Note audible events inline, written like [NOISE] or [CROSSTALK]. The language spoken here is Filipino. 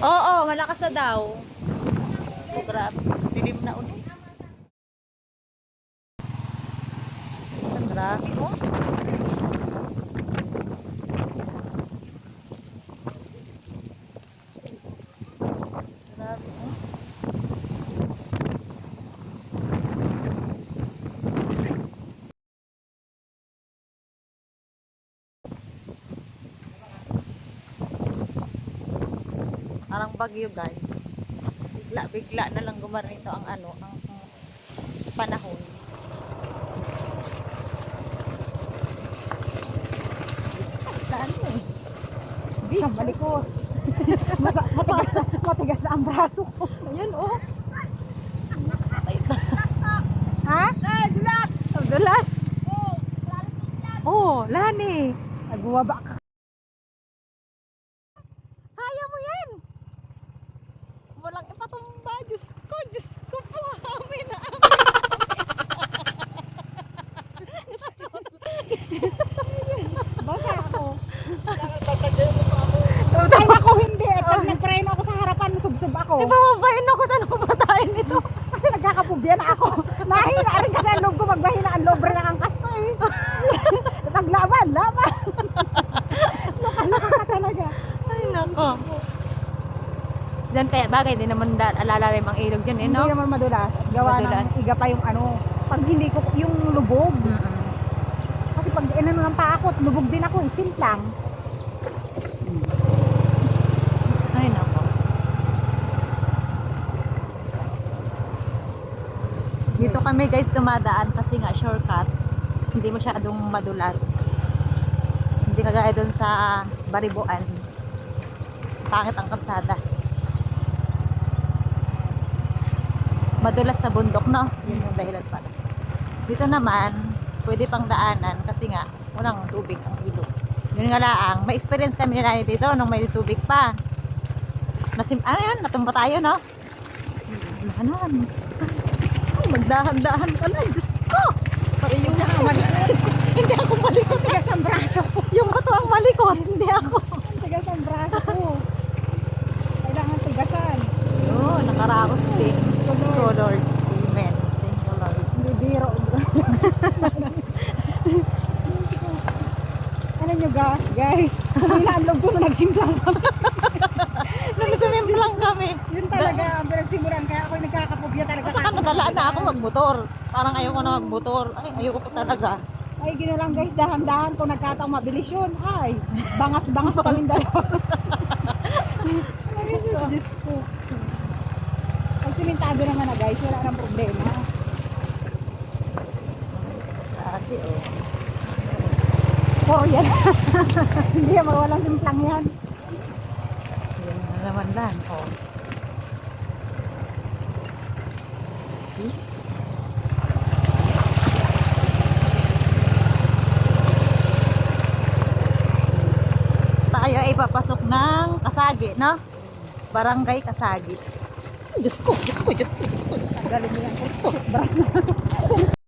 Oo, malakas na daw. Oh, grabe. Dilim na ulit. Grabe, oh. Parang bagyo, guys. Bigla, bigla na lang gumarito ang ano, ang panahon. Saan eh? Sa malikot. [LAUGHS] Mata- matigas, na, matigas na ang braso ko. Ayun, oh. Patay na. Ha? Eh, dulas! Dulas. Oh, Lani. Nagbuwaba ka. Kaya mo yan. Walang ipatumba. Diyos ko, Diyos ko po. Amin na amin. Basa ako. Ay, ako hindi. Eh, pag nag-train ako sa harapan, sub-sub ako. Ipapabayin ako sa namatayin nito. Kasi nagkakapubya na ako. Nahina rin kasi ang loob ko magbahina. Ang loob rin ang angkas ko eh. Paglaban, laban. Nakaloka ka talaga. Ay, nako. Diyan kaya bagay, di naman da- alalalim ang ilog dyan, eh, no? Hindi naman madulas. Gawa Madulas. ng iga pa yung ano. Pag hindi ko, yung lubog. Mm-mm. Kasi pag inano ng pa ako, lubog din ako. Isin lang. Ay, nako. Dito kami guys dumadaan kasi nga shortcut. Hindi masyadong madulas. Hindi kagaya doon sa Baribuan. Pangit ang kalsada. Madulas sa bundok, no? Yun yung dahilan pala. Dito naman, pwede pang daanan kasi nga walang tubig ang ilog. Yun nga lang, may experience kami nila dito nung may tubig pa. Nasim, ano yan? Natumba tayo, no? Dahanan. Ay, magdahan-dahan ka na. Diyos ko! Pariyos ko. Hindi ako malikot. Tigas ang braso ko. Yung mato ang malikot. Hindi ako. Tigas ang braso ko. Kailangan tigasan. Oo, oh, nakaraos din. Diyos ko, Lord. Amen. Thank you, Lord. Hindi biro. ano nyo guys? Guys, kumilaan ko na nagsimplang kami. Nung sumimplang kami. Yun talaga ang pinagsimulan. Kaya ako nagkakapubya talaga. Saka nagalaan na ako magmotor. Parang ayoko na magmotor. Ay, ayoko po talaga. Ay, gina lang guys, dahan-dahan kung nagkataong mabilis yun. Ay, bangas-bangas kami dalawa. [LAUGHS] Ay, Diyos ko. Pag simintado naman na guys, wala nang problema. Sa ate, oh. [LAUGHS] Hindi yan, mawalang simplang yan. Yan na naman lang. Oh. See? Tayo ay papasok ng Kasagi, no? Barangay Kasagi. Diyos ko, Diyos ko, Diyos ko, Diyos ko, Diyos ko. Galing mo yan. Braso.